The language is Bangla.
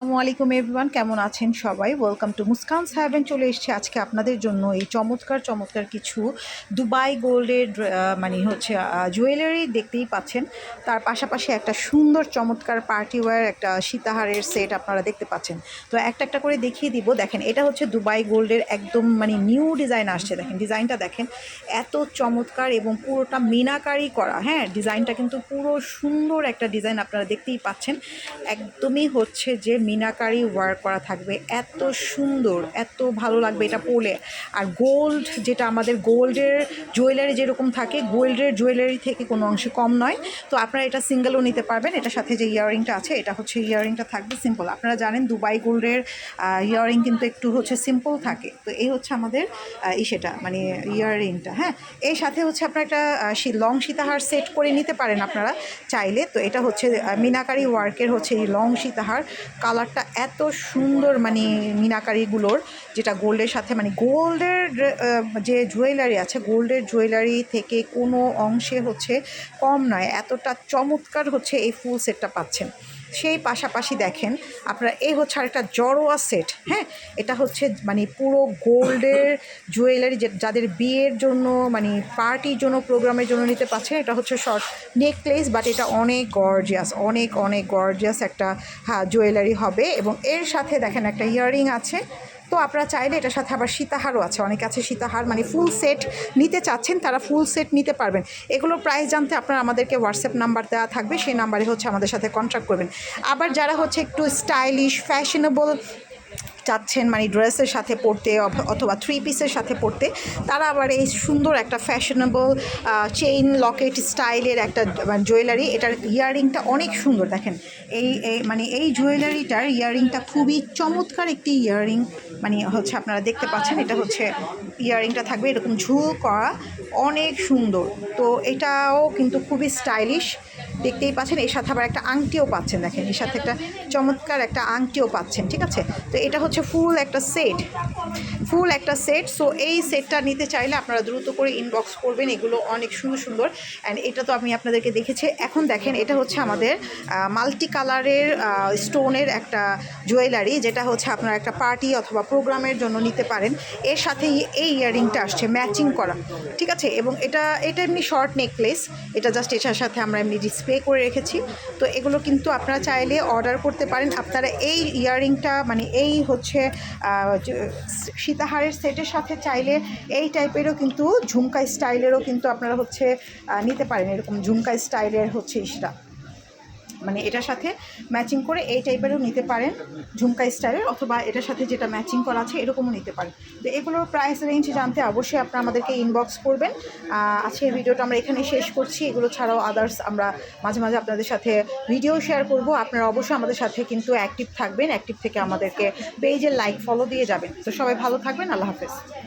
আসসালামু আলাইকুম এভরিওয়ান, কেমন আছেন সবাই? ওয়েলকাম টু মুস্কান সাহেবেন চলে এসেছে আজকে আপনাদের জন্য এই চমৎকার চমৎকার কিছু দুবাই গোল্ডের মানে হচ্ছে জুয়েলারি দেখতেই পাচ্ছেন। তার পাশাপাশি একটা সুন্দর, চমৎকার পার্টি ওয়্যার একটা সীতাহারের সেট আপনারা দেখতে পাচ্ছেন। তো একটা একটা করে দেখিয়ে দিব। দেখেন, এটা হচ্ছে দুবাই গোল্ডের একদম মানে নিউ ডিজাইন আসছে। দেখেন ডিজাইনটা দেখেন, এত চমৎকার এবং পুরোটা মিনাকারি করা। হ্যাঁ ডিজাইনটা কিন্তু পুরো সুন্দর একটা ডিজাইন আপনারা দেখতেই পাচ্ছেন। একদমই হচ্ছে যে মিনাকারি ওয়ার্ক করা থাকবে। এত সুন্দর, এত ভালো লাগবে এটা পরলে আর গোল্ড যেটা আমাদের গোল্ডের জুয়েলারি যেরকম থাকে, গোল্ডের জুয়েলারি থেকে কোনো অংশে কম নয়। তো আপনারা এটা সিঙ্গেলও নিতে পারবেন। এটার সাথে যে ইয়াররিংটা আছে, এটা হচ্ছে ইয়াররিংটা থাকবে সিম্পল আপনারা জানেন দুবাই গোল্ডের ইয়াররিং কিন্তু একটু হচ্ছে সিম্পল থাকে। তো এই হচ্ছে আমাদের সেটা মানে ইয়াররিংটা হ্যাঁ? এর সাথে হচ্ছে আপনারা একটা লং সীতাহার সেট করে নিতে পারেন আপনারা চাইলে। তো এটা হচ্ছে মিনাকারি ওয়ার্কের হচ্ছে এই লং সীতাহার। কালারটা এত সুন্দর মানে মিনাকারিগুলোর, যেটা গোল্ডের সাথে মানে গোল্ডের যে জুয়েলারি আছে, গোল্ডের জুয়েলারি থেকে কোনো অংশে হচ্ছে কম নয়, এতটা চমৎকার হচ্ছে এই ফুল সেটটা পাচ্ছেন। সেই পাশাপাশি দেখেন, আপনারা এই হচ্ছে আরেকটা জড়োয়া সেট হ্যাঁ? এটা হচ্ছে মানে পুরো গোল্ডের জুয়েলারি যাদের বিয়ের জন্য মানে পার্টির জন্য প্রোগ্রামের জন্য নিতে পারছেন, এটা হচ্ছে শর্ট নেকলেস বাট এটা অনেক গর্জিয়াস অনেক অনেক গর্জিয়াস একটা হ্যাঁ জুয়েলারি হবে। এবং এর সাথে দেখেন একটা ইয়াররিং আছে। তো আপনারা চাইলে এটার সাথে আবার সীতাহারও আছে। অনেক আছে সীতাহার মানে ফুল সেট নিতে চাচ্ছেন, তারা ফুল সেট নিতে পারবেন। এগুলোর প্রাইস জানতে আপনারা আমাদেরকে হোয়াটসঅ্যাপ নাম্বার দেওয়া থাকবে, সেই নাম্বারে হচ্ছে আমাদের সাথে কন্ট্যাক্ট করবেন। আবার যারা হচ্ছে একটু স্টাইলিশ ফ্যাশনেবল চাচ্ছেন মানে ড্রেসের সাথে পরতে অথ- অথবা থ্রি পিসের সাথে পরতে তারা আবার এই সুন্দর একটা ফ্যাশনেবল চেইন লকেট স্টাইলের একটা মানে জুয়েলারি এটার ইয়াররিংটা অনেক সুন্দর। দেখেন, এই এই মানে এই জুয়েলারিটার ইয়াররিংটা খুবই চমৎকার একটি ইয়াররিং মানে হচ্ছে আপনারা দেখতে পাচ্ছেন, এটা হচ্ছে ইয়াররিংটা থাকবে এরকম ঝুল করা, অনেক সুন্দর। তো এটাও কিন্তু খুবই স্টাইলিশ দেখতেই পাচ্ছেন, এর সাথে আবার একটা আংটিও পাচ্ছেন, দেখেন, এর সাথে একটা চমৎকার একটা আংটিও পাচ্ছেন, ঠিক আছে? তো এটা হচ্ছে ফুল একটা সেট, ফুল একটা সেট সো এই সেটটা নিতে চাইলে আপনারা দ্রুত করে ইনবক্স করবেন, এগুলো অনেক সুন্দর সুন্দর অ্যান্ড এটা তো আমি আপনাদেরকে দেখেছি। এখন দেখেন, এটা হচ্ছে আমাদের মাল্টি কালারের স্টোনের একটা জুয়েলারি যেটা হচ্ছে আপনারা একটা পার্টি অথবা প্রোগ্রামের জন্য নিতে পারেন। এর সাথেই এই ইয়াররিংটা আসছে ম্যাচিং করা, ঠিক আছে? এবং এটা এটা এমনি শর্ট নেকলেস এটা জাস্ট এটার সাথে আমরা এমনি ডিসপ্লে করে রেখেছি। তো এগুলো কিন্তু আপনারা চাইলে অর্ডার করতে পারেন। আপনারা এই ইয়াররিংটা মানে এই হচ্ছে সীতাহারের সেটের সাথে চাইলে এই টাইপেরও কিন্তু ঝুমকা স্টাইলেরও কিন্তু আপনারা হচ্ছে নিতে পারেন। এরকম ঝুমকা স্টাইলের হচ্ছে ইসটা। মানে এটার সাথে ম্যাচিং করে এই টাইপেরও নিতে পারেন, ঝুমকা স্টাইলের, অথবা এটার সাথে যেটা ম্যাচিং করা আছে এরকমও নিতে পারেন। তো এগুলোর প্রাইস রেঞ্জ জানতে অবশ্যই আপনারা আমাদেরকে ইনবক্স করবেন। আজকের ভিডিওটা আমরা এখানে শেষ করছি। এগুলো ছাড়াও আদার্স আমরা মাঝে মাঝে আপনাদের সাথে ভিডিও শেয়ার করব। আপনারা অবশ্যই আমাদের সাথে কিন্তু অ্যাক্টিভ থাকবেন। অ্যাক্টিভ থেকে আমাদেরকে পেজের লাইক ফলো দিয়ে যাবেন। তো সবাই ভালো থাকবেন। আল্লাহ হাফেজ।